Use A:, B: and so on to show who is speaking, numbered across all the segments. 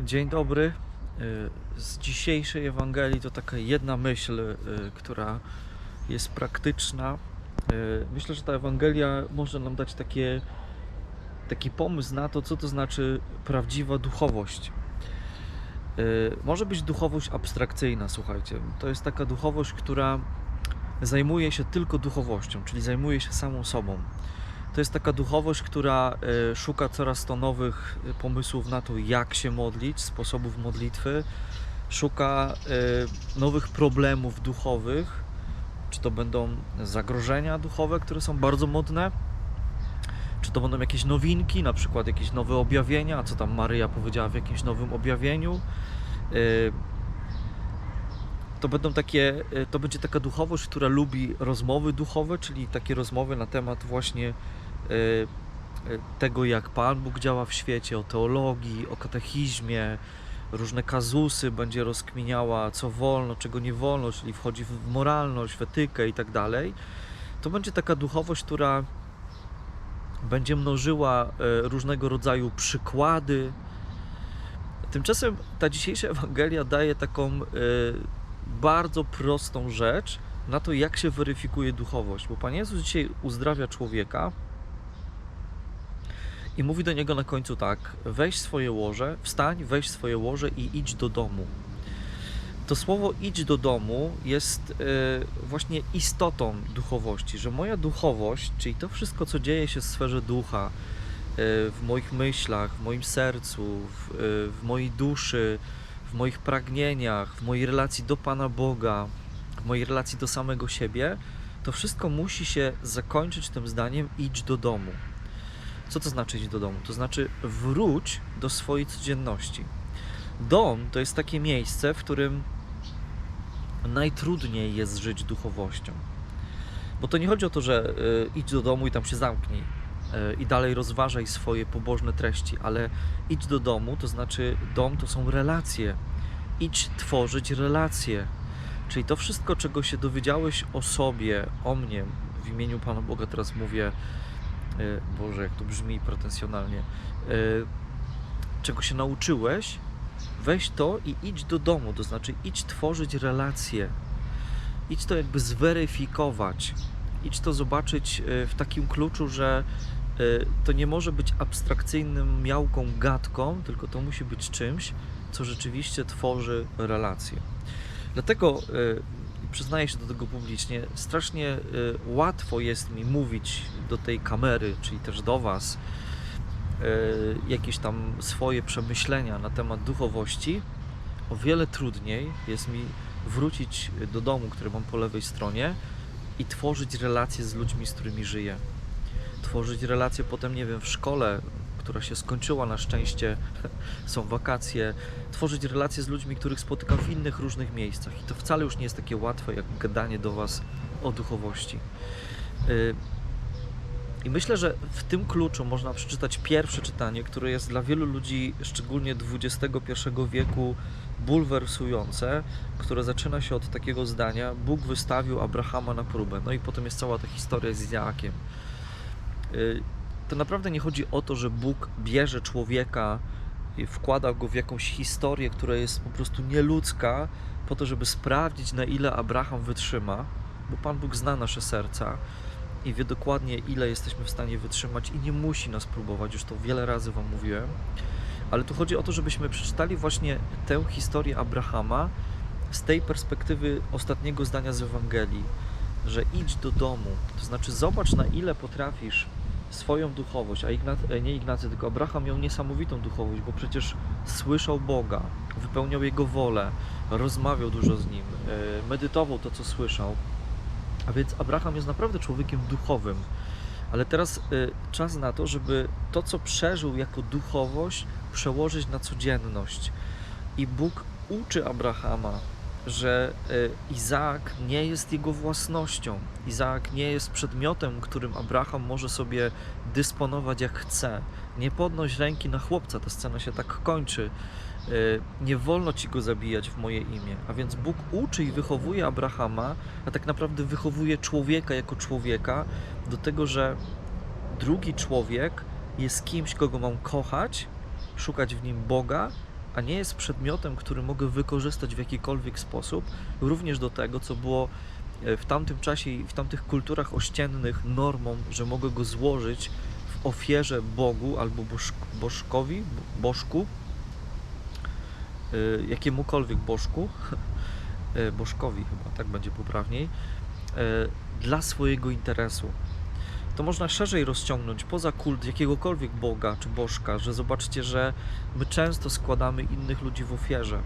A: Dzień dobry. Y, Z dzisiejszej Ewangelii to taka jedna myśl, y, która jest praktyczna. Y, Myślę, że ta Ewangelia może nam dać takie, taki pomysł na to, co to znaczy prawdziwa duchowość. Może być duchowość abstrakcyjna, słuchajcie. To jest taka duchowość, która zajmuje się tylko duchowością, czyli zajmuje się samą sobą. To jest taka duchowość, która e, szuka coraz to nowych e, pomysłów na to, jak się modlić, sposobów modlitwy, szuka e, nowych problemów duchowych, czy to będą zagrożenia duchowe, które są bardzo modne, czy to będą jakieś nowinki, na przykład jakieś nowe objawienia, co tam Maryja powiedziała w jakimś nowym objawieniu. To będą takie, to będzie taka duchowość, która lubi rozmowy duchowe, czyli takie rozmowy na temat właśnie tego, jak Pan Bóg działa w świecie, o teologii, o katechizmie, różne kazusy będzie rozkminiała, co wolno, czego nie wolno, czyli wchodzi w moralność, w etykę i tak dalej. To będzie taka duchowość, która będzie mnożyła e, różnego rodzaju przykłady. Tymczasem ta dzisiejsza Ewangelia daje taką bardzo prostą rzecz na to, jak się weryfikuje duchowość. Bo Pan Jezus dzisiaj uzdrawia człowieka i mówi do niego na końcu tak: weź swoje łoże, wstań, weź swoje łoże i idź do domu. To słowo idź do domu jest e, właśnie istotą duchowości, że moja duchowość, czyli to wszystko, co dzieje się w sferze ducha, e, w moich myślach, w moim sercu, w, e, w mojej duszy, w moich pragnieniach, w mojej relacji do Pana Boga, w mojej relacji do samego siebie, to wszystko musi się zakończyć tym zdaniem idź do domu. Co to znaczy idź do domu? To znaczy wróć do swojej codzienności. Dom to jest takie miejsce, w którym najtrudniej jest żyć duchowością. Bo to nie chodzi o to, że y, idź do domu i tam się zamknij y, i dalej rozważaj swoje pobożne treści, ale idź do domu, to znaczy dom to są relacje. Idź tworzyć relacje. Czyli to wszystko, czego się dowiedziałeś o sobie, o mnie, w imieniu Pana Boga teraz mówię, Boże, jak to brzmi pretensjonalnie, y, czego się nauczyłeś, weź to i idź do domu, to znaczy idź tworzyć relacje. Idź to jakby zweryfikować. Idź to zobaczyć y, w takim kluczu, że to nie może być abstrakcyjnym miałką, gadką, tylko to musi być czymś, co rzeczywiście tworzy relacje. Dlatego przyznaję się do tego publicznie, strasznie y, łatwo jest mi mówić do tej kamery, czyli też do Was, y, jakieś tam swoje przemyślenia na temat duchowości. O wiele trudniej jest mi wrócić do domu, który mam po lewej stronie i tworzyć relacje z ludźmi, z którymi żyję. Tworzyć relacje potem, nie wiem, w szkole, która się skończyła na szczęście, są wakacje, tworzyć relacje z ludźmi, których spotykam w innych różnych miejscach. I to wcale już nie jest takie łatwe, jak gadanie do Was o duchowości. Y, I myślę, że w tym kluczu można przeczytać pierwsze czytanie, które jest dla wielu ludzi, szczególnie XXI wieku, bulwersujące, które zaczyna się od takiego zdania: Bóg wystawił Abrahama na próbę. No i potem jest cała ta historia z Izaakiem. To naprawdę nie chodzi o to, że Bóg bierze człowieka i wkłada go w jakąś historię, która jest po prostu nieludzka, po to, żeby sprawdzić, na ile Abraham wytrzyma, bo Pan Bóg zna nasze serca i wie dokładnie, ile jesteśmy w stanie wytrzymać i nie musi nas próbować, już to wiele razy Wam mówiłem. Ale tu chodzi o to, żebyśmy przeczytali właśnie tę historię Abrahama z tej perspektywy ostatniego zdania z Ewangelii, że idź do domu, to znaczy zobacz, na ile potrafisz swoją duchowość, a Ignacy, e, nie Ignacy, tylko Abraham miał niesamowitą duchowość, bo przecież słyszał Boga, wypełniał Jego wolę, rozmawiał dużo z Nim, e, medytował to, co słyszał. A więc Abraham jest naprawdę człowiekiem duchowym. Ale teraz y, czas na to, żeby to, co przeżył jako duchowość, przełożyć na codzienność. I Bóg uczy Abrahama, że y, Izaak nie jest jego własnością. Izaak nie jest przedmiotem, którym Abraham może sobie dysponować jak chce. Nie podnoś ręki na chłopca, ta scena się tak kończy. Y, Nie wolno ci go zabijać w moje imię. A więc Bóg uczy i wychowuje Abrahama, a tak naprawdę wychowuje człowieka jako człowieka do tego, że drugi człowiek jest kimś, kogo mam kochać, szukać w nim Boga, a nie jest przedmiotem, który mogę wykorzystać w jakikolwiek sposób, również do tego, co było e, w tamtym czasie i w tamtych kulturach ościennych normą, że mogę go złożyć w ofierze Bogu albo boż, bożkowi, bo- bożku, e, jakiemukolwiek bożku, e, bożkowi chyba, tak będzie poprawniej, dla swojego interesu. To można szerzej rozciągnąć poza kult jakiegokolwiek Boga czy Bożka, że zobaczcie, że my często składamy innych ludzi w ofierze.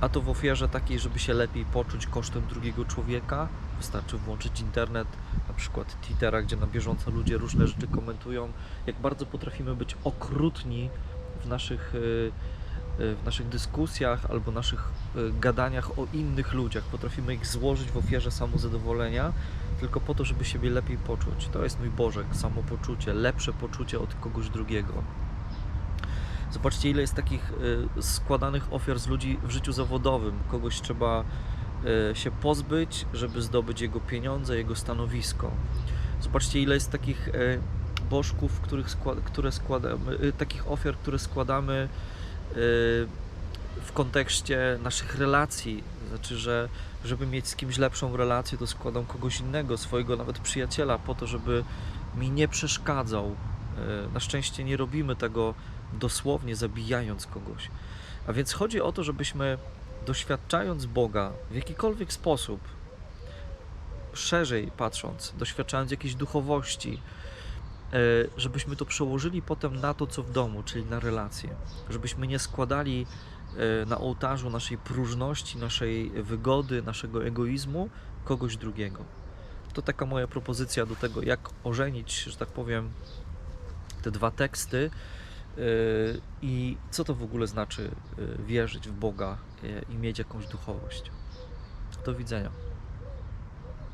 A: A to w ofierze takiej, żeby się lepiej poczuć kosztem drugiego człowieka. Wystarczy włączyć internet, na przykład Twittera, gdzie na bieżąco ludzie różne rzeczy komentują. Jak bardzo potrafimy być okrutni w naszych, y, y, w naszych dyskusjach albo naszych y, gadaniach o innych ludziach. Potrafimy ich złożyć w ofierze samozadowolenia, tylko po to, żeby siebie lepiej poczuć. To jest mój Bożek, samopoczucie, lepsze poczucie od kogoś drugiego. Zobaczcie, ile jest takich y, składanych ofiar z ludzi w życiu zawodowym. Kogoś trzeba y, się pozbyć, żeby zdobyć jego pieniądze, jego stanowisko. Zobaczcie, ile jest takich y, bożków, których które składamy, takich ofiar, które składamy w kontekście naszych relacji. Znaczy, że żeby mieć z kimś lepszą relację, to składam kogoś innego, swojego nawet przyjaciela, po to, żeby mi nie przeszkadzał. Y, Na szczęście nie robimy tego dosłownie zabijając kogoś. A więc chodzi o to, żebyśmy doświadczając Boga w jakikolwiek sposób, szerzej patrząc, doświadczając jakiejś duchowości, e, żebyśmy to przełożyli potem na to, co w domu, czyli na relacje. Żebyśmy nie składali e, na ołtarzu naszej próżności, naszej wygody, naszego egoizmu kogoś drugiego. To taka moja propozycja do tego, jak ożenić, że tak powiem, te dwa teksty Yy, i co to w ogóle znaczy yy, wierzyć w Boga i mieć jakąś duchowość. Do widzenia.